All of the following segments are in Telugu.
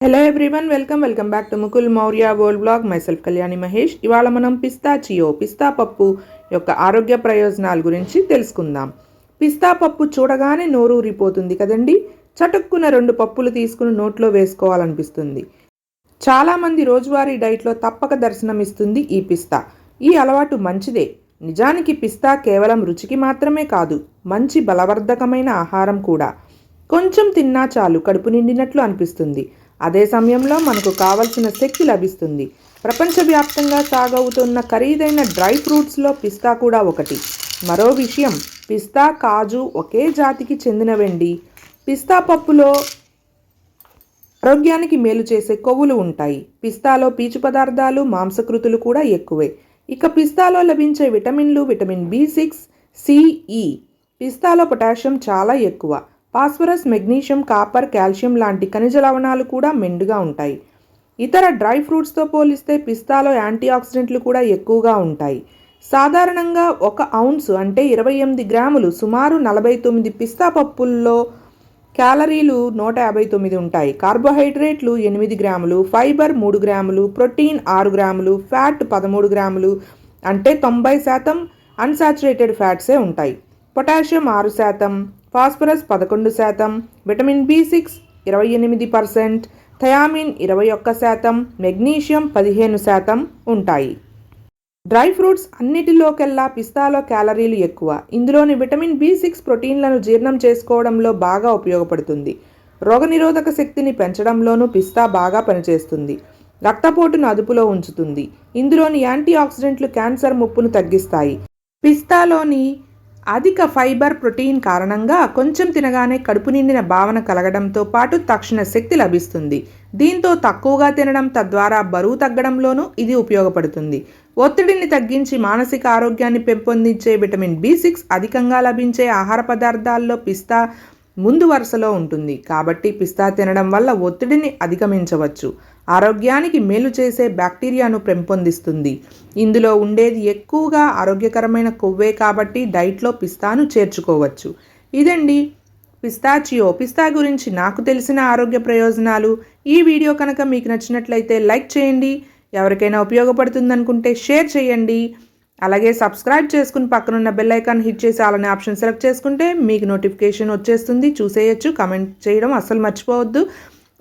Hello everyone welcome welcome back to Mukul Maurya world blog myself Kalyani Mahesh ఇవాళ మనం పిస్తాచియో పిస్తా పప్పు యొక్క ఆరోగ్య ప్రయోజనాల గురించి తెలుసుకుందాం. పిస్తా పప్పు చూడగానే నోరు ఊరిపోతుంది కదండి? చటుక్కున రెండు పప్పులు తీసుకుని నోట్లో వేసుకోవాలనిపిస్తుంది. చాలామంది రోజువారీ డైట్లో తప్పక దర్శనమిస్తుంది ఈ పిస్తా. ఈ అలవాటు మంచిదే. నిజానికి పిస్తా కేవలం రుచికి మాత్రమే కాదు మంచి బలవర్ధకమైన ఆహారం కూడా. కొంచెం తిన్నా చాలు కడుపు నిండినట్లు అనిపిస్తుంది. అదే సమయంలో మనకు కావలసిన శక్తి లభిస్తుంది. ప్రపంచవ్యాప్తంగా సాగవుతున్న ఖరీదైన డ్రై ఫ్రూట్స్లో పిస్తా కూడా ఒకటి. మరో విషయం పిస్తా కాజు ఒకే జాతికి చెందినవండి. పిస్తా పప్పులో ఆరోగ్యానికి మేలు చేసే కొవ్వులు ఉంటాయి. పిస్తాలో పీచు పదార్థాలు మాంసకృతులు కూడా ఎక్కువే. ఇక పిస్తాలో లభించే విటమిన్లు విటమిన్ బి సిక్స్ సిఈ పిస్తాలో పొటాషియం చాలా ఎక్కువ. ఫాస్ఫరస్ మెగ్నీషియం కాపర్ కాల్షియం లాంటి ఖనిజ లవణాలు కూడా మెండుగా ఉంటాయి. ఇతర డ్రై ఫ్రూట్స్తో పోలిస్తే పిస్తాలో యాంటీ ఆక్సిడెంట్లు కూడా ఎక్కువగా ఉంటాయి. సాధారణంగా ఒక ఔన్స్ అంటే ఇరవై ఎనిమిది గ్రాములు సుమారు నలభై తొమ్మిది పిస్తా పప్పుల్లో క్యాలరీలు నూట యాభై తొమ్మిది ఉంటాయి. కార్బోహైడ్రేట్లు ఎనిమిది గ్రాములు ఫైబర్ మూడు గ్రాములు ప్రోటీన్ ఆరు గ్రాములు ఫ్యాట్ పదమూడు గ్రాములు అంటే తొంభై శాతం అన్సాచురేటెడ్ ఫ్యాట్సే ఉంటాయి. పొటాషియం ఆరు శాతం ఫాస్ఫరస్ పదకొండు శాతం విటమిన్ బి సిక్స్ ఇరవై ఎనిమిది పర్సెంట్ థయామిన్ ఇరవై ఒక్క శాతం మెగ్నీషియం పదిహేను శాతం ఉంటాయి. డ్రై ఫ్రూట్స్ అన్నిటిలోకెల్లా పిస్తాలో క్యాలరీలు ఎక్కువ. ఇందులోని విటమిన్ బి సిక్స్ ప్రోటీన్లను జీర్ణం చేసుకోవడంలో బాగా ఉపయోగపడుతుంది. రోగనిరోధక శక్తిని పెంచడంలోనూ పిస్తా బాగా పనిచేస్తుంది. రక్తపోటును అదుపులో ఉంచుతుంది. ఇందులోని యాంటీ ఆక్సిడెంట్లు క్యాన్సర్ ముప్పును తగ్గిస్తాయి. పిస్తాలోని అధిక ఫైబర్ ప్రోటీన్ కారణంగా కొంచెం తినగానే కడుపు నిండిన భావన కలగడంతో పాటు తక్షణ శక్తి లభిస్తుంది. దీంతో తక్కువగా తినడం తద్వారా బరువు తగ్గడంలోనూ ఇది ఉపయోగపడుతుంది. ఒత్తిడిని తగ్గించి మానసిక ఆరోగ్యాన్ని పెంపొందించే విటమిన్ బి సిక్స్ అధికంగా లభించే ఆహార పదార్థాల్లో పిస్తా ముందు వరుసలో ఉంటుంది. కాబట్టి పిస్తా తినడం వల్ల ఒత్తిడిని అధిగమించవచ్చు. ఆరోగ్యానికి మేలు చేసే బ్యాక్టీరియాను పెంపొందిస్తుంది. ఇందులో ఉండేది ఎక్కువగా ఆరోగ్యకరమైన కొవ్వే కాబట్టి డైట్లో పిస్తాను చేర్చుకోవచ్చు. ఇదండి పిస్తాచియో. పిస్తా గురించి నాకు తెలిసిన ఆరోగ్య ప్రయోజనాలు. ఈ వీడియో కనుక మీకు నచ్చినట్లయితే లైక్ చేయండి. ఎవరికైనా ఉపయోగపడుతుందనుకుంటే షేర్ చేయండి. అలాగే సబ్స్క్రైబ్ చేసుకుని పక్కనున్న బెల్ ఐకాన్ హిట్ చేసి అలానే ఆప్షన్ సెలెక్ట్ చేసుకుంటే మీకు నోటిఫికేషన్ వచ్చేస్తుంది. చూసేయచ్చు కమెంట్ చేయడం అస్సలు మర్చిపోవద్దు.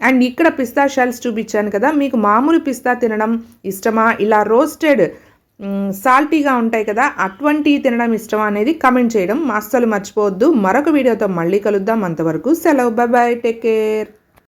అండ్ ఇక్కడ పిస్తా షెల్స్ చూపించాను కదా మీకు మామూలు పిస్తా తినడం ఇష్టమా? ఇలా రోస్టెడ్ సాల్టీగా ఉంటాయి కదా అటువంటి తినడం ఇష్టమా అనేది కమెంట్ చేయడం అస్సలు మర్చిపోవద్దు. మరొక వీడియోతో మళ్ళీ కలుద్దాం. అంతవరకు సెలవు. Bye bye take care